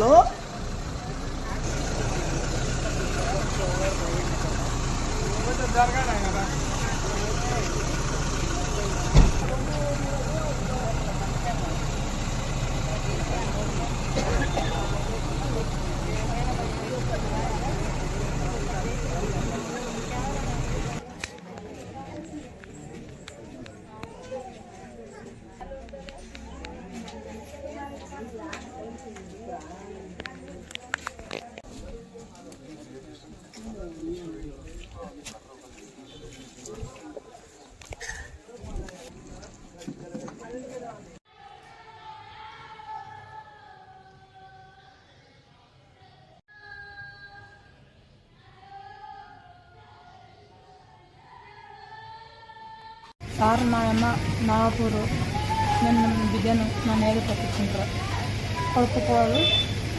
Hello? Sir మా అమ్మ నాగపూరు నేను బిడ్డను మా మీద పట్టించుంటారు కొడుకు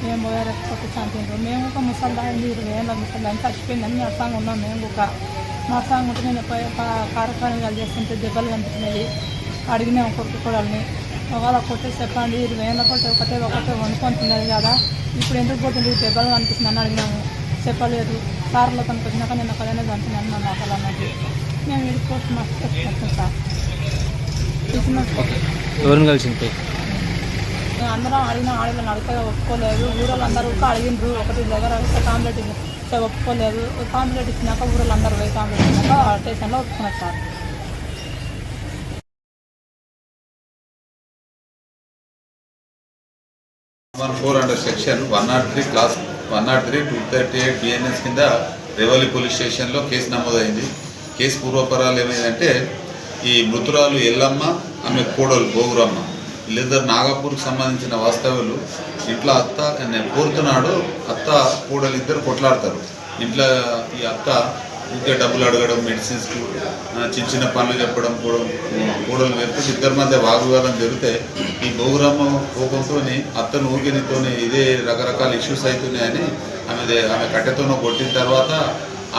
మేము పోయారు? కొట్టి చంపిండ్రు మేము ఒక ముసల్దా అయింది ఇరవై ఏళ్ళ ముసల్దా అని చచ్చిపోయిందని మా సాంగ్ ఉన్నాం మేము ఒక మా సాంగ్ ఉంటే నేను ఒక కార్యక్రమాలు చేస్తుంటే దెబ్బలు కనిపించినవి. అడిగినాం కొడుకు కోడల్ని ఒకవేళ కొట్టి చెప్పండి. ఇరవై ఏళ్ళ కొట్టి ఒకటే ఒకటే వండుకొని తిన్నది కదా. ఇప్పుడు ఎందుకు పోతుంది దెబ్బలు కనిపిస్తుందని అడిగినాము. చెప్పలేదు. సార్లో తనకు వచ్చినాక నేను ఒకదైనా చంపినాను మా లోపల అన్నది. మేము సార్. ఎవరిని కలిసింది అందరం అడిగిన ఆడవాళ్ళని అడిగితే ఒప్పుకోలేదు. ఊరోళ్ళు అందరూ అడిగిండ్రు ఒకటి దగ్గర కాంప్లెట్ ఇస్తే ఒప్పుకోలేదు. కాంప్లెట్ ఇచ్చినాక ఊరోళ్ళు అందరూ పోయి కాంప్లెట్ ఇచ్చినాక స్టేషన్లో ఒప్పుకున్నారు sir. One four under section one not three class one not three two thirty eight BNS కింద రేవల్లి పోలీస్ స్టేషన్లో కేసు నమోదైంది. కేసు పూర్వపరాలు ఏమైందంటే ఈ మృతురాలు ఎల్లమ్మ ఆమె కోడలు గోగురమ్మ వీళ్ళిద్దరు నాగపూర్కి సంబంధించిన వాస్తవ్యులు. ఇంట్లో అత్త నేను కోరుతున్నాడు అత్త కోడలు ఇద్దరు కొట్లాడతారు. ఇంట్లో ఈ అత్త ఇంకా డబ్బులు అడగడం మెడిసిన్స్కు చిన్న చిన్న పనులు చెప్పడం కూడా కూడలు వెళ్తే ఇద్దరి మధ్య వాగ్వివాదం జరిగితే ఈ గౌరమ్మ కోపంతో అత్తను ఊగినితో ఇదే రకరకాల ఇష్యూస్ అవుతున్నాయని ఆమె ఆమె కట్టెతోనో కొట్టిన తర్వాత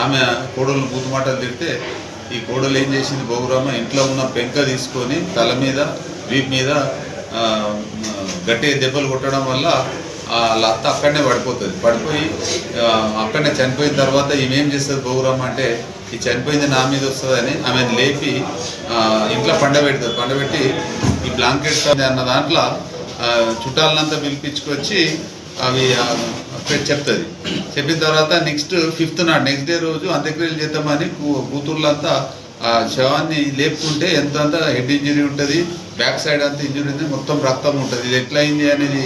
ఆమె కోడలు బూతు మాటలు తిడితే ఈ కోడలు ఏం చేసింది గౌరమ్మ ఇంట్లో ఉన్న పెంక తీసుకొని తల మీద వీపు మీద గట్టి గట్టిగా దెబ్బలు కొట్టడం వల్ల ఆ వాళ్ళ అత్త అక్కడనే పడిపోతుంది. పడిపోయి అక్కడనే చనిపోయిన తర్వాత ఈమె ఏం చేస్తుంది బహురామ అంటే ఈ చనిపోయింది నా మీద వస్తుందని ఆమె లేపి ఇంట్లో పండబెడుతుంది పండబెట్టి ఈ బ్లాంకెట్స్ అన్న దాంట్లో చుట్టాలనంతా పిలిపించుకొచ్చి అవి చెప్తుంది. చెప్పిన తర్వాత నెక్స్ట్ ఫిఫ్త్ నాడు నెక్స్ట్ డే రోజు అంత్యక్రియలు చేద్దామని కూ- కూతుర్లంతా ఆ శవాన్ని లేపుకుంటే ఎంత అంతా హెడ్ ఇంజరీ ఉంటుంది బ్యాక్ సైడ్ అంతా ఇంజరీ ఉంది మొత్తం రక్తం ఉంటుంది. ఇది ఎట్లా అయింది అనేది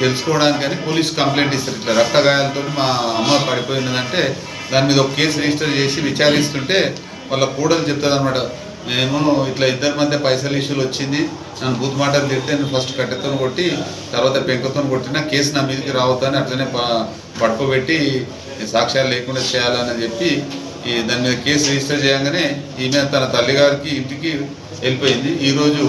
తెలుసుకోవడానికని పోలీస్ కంప్లైంట్ ఇస్తారు. ఇట్లా రక్త గాయాలతో మా అమ్మ పడిపోయినదంటే దాని మీద ఒక కేసు రిజిస్టర్ చేసి విచారిస్తుంటే వాళ్ళ కూడలు చెప్తుంది అనమాట మేము ఇట్లా ఇద్దరి మధ్య పైసలు ఇష్యూలు వచ్చింది. నన్ను బూత్ మాటలు తిడితే నేను ఫస్ట్ కట్టెతో కొట్టి తర్వాత పెంకతో కొట్టిన కేసు నా మీదకి రావద్దని అట్లనే ప- పడుకోబెట్టి సాక్ష్యాలు లేకుండా చేయాలని చెప్పి ఈ దాని మీద కేసు రిజిస్టర్ చేయగానే ఈమె తన తల్లిగారికి ఇంటికి వెళ్ళిపోయింది. ఈరోజు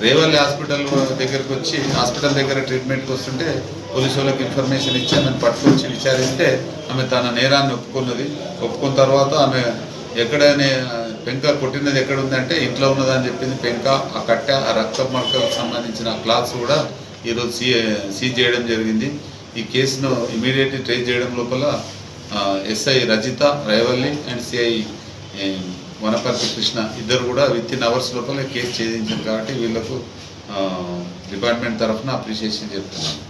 రేవల్లి హాస్పిటల్ దగ్గరకు వచ్చి హాస్పిటల్ దగ్గర ట్రీట్మెంట్కి వస్తుంటే పోలీసు వాళ్ళకి ఇన్ఫర్మేషన్ ఇచ్చి ఆమెను పట్టుకొచ్చి విచారిస్తే ఆమె తన నేరాన్ని ఒప్పుకున్నది. ఒప్పుకున్న తర్వాత ఆమె ఎక్కడనే పెంక కొట్టినది ఎక్కడ ఉందంటే ఇంట్లో ఉన్నదని చెప్పింది పెంక ఆ కట్టె ఆ రక్త మడకలకు సంబంధించిన క్లాత్స్ కూడా ఈరోజు సీ సీజ్ చేయడం జరిగింది. ఈ కేసును ఇమీడియట్లీ ట్రేస్ చేయడం లోపల SI Rajitha Revalli and CI Wanaparthy Krishna ఇద్దరు కూడా విత్ ఇన్ అవర్స్ లోపల కేసు ఛేదించారు కాబట్టి వీళ్ళకు డిపార్ట్మెంట్ తరఫున అప్రిషియేషన్ చెప్తున్నాను